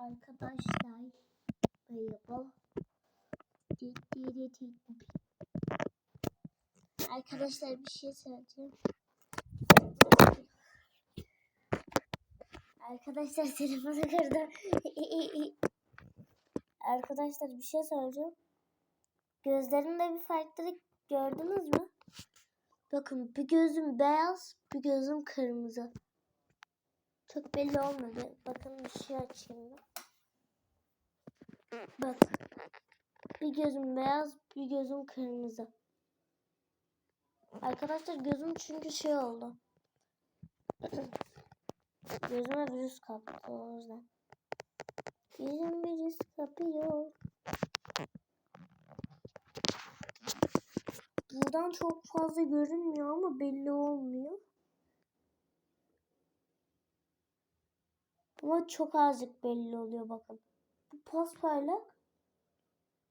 Arkadaşlar merhaba. Arkadaşlar bir şey söyleyeceğim. Arkadaşlar telefonu kırdım. Arkadaşlar bir şey söyleyeceğim. Gözlerimde bir farklılık gördünüz mü? Bakın bir gözüm beyaz, bir gözüm kırmızı. Çok belli olmadı. Bakın bir şey açayım. ben. Bak. Bir gözüm beyaz, bir gözüm kırmızı. Arkadaşlar gözüm çünkü şey oldu. Gözüme virüs kaptı o yüzden. Gözüm virüs kapıyor. Buradan çok fazla görünmüyor ama belli olmuyor. Ama çok azıcık belli oluyor bakın. Bu paspaylak.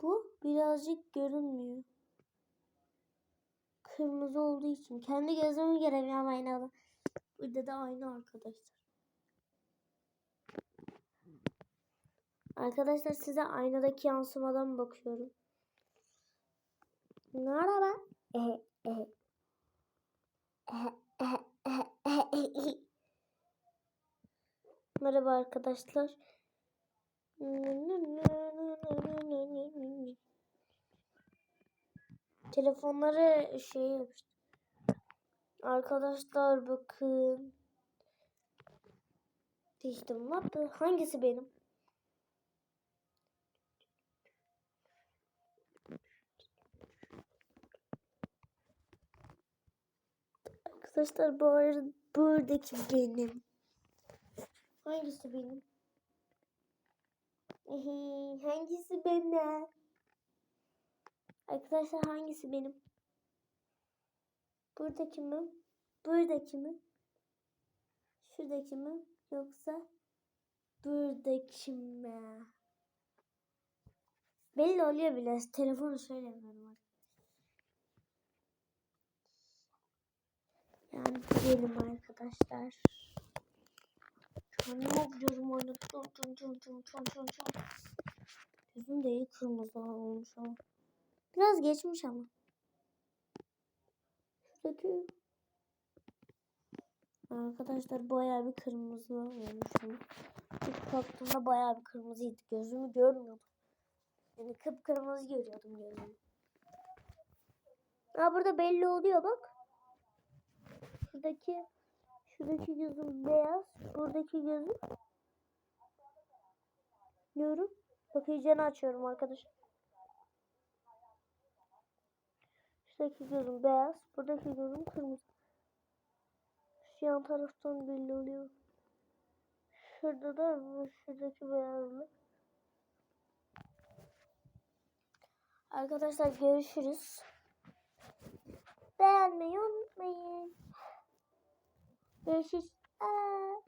Bu birazcık görünmüyor. Kırmızı olduğu için. Kendi gözümü göremiyorum aynada. Burada da aynı arkadaşlar. Arkadaşlar size aynadaki yansımadan bakıyorum. Merhaba. Ehe. Ehe, ehe, ehe, ehe, ehe. Merhaba arkadaşlar. Telefonları şey yapıştı. Arkadaşlar bakın. What the- Hangisi benim? Arkadaşlar bu arada buradaki benim. Hangisi benim? Hangisi benim? Arkadaşlar hangisi benim? Buradaki mi? Buradaki mi? Şuradaki mi? Yoksa buradaki mi? Belli oluyor bile. Telefonu söylemiyorum artık. Yani benim arkadaşlar. Kendime vuruyorum oyunu. Çon çon çon çon çon çon çon. Gözüm de iyi kırmızı olmuş ama. Biraz geçmiş ama. Şuradaki Arkadaşlar bayağı bir kırmızı olmuş ama. İlk kalktığımda bayağı bir kırmızıydı. Gözümü görmüyordum. Yani kıpkırmızı görüyordum gözümü. Ha burada belli oluyor bak. Şuradaki şuradaki gözüm beyaz. Buradaki gözüm diyorum. Bakıcını açıyorum arkadaşlar. Şuradaki gözüm beyaz. Buradaki gözüm kırmızı. Şu yan taraftan belli oluyor. Şurada da şuradaki beyazlık. Arkadaşlar görüşürüz. Beğenmeyi unutmayın. Görüşürüz. Aa.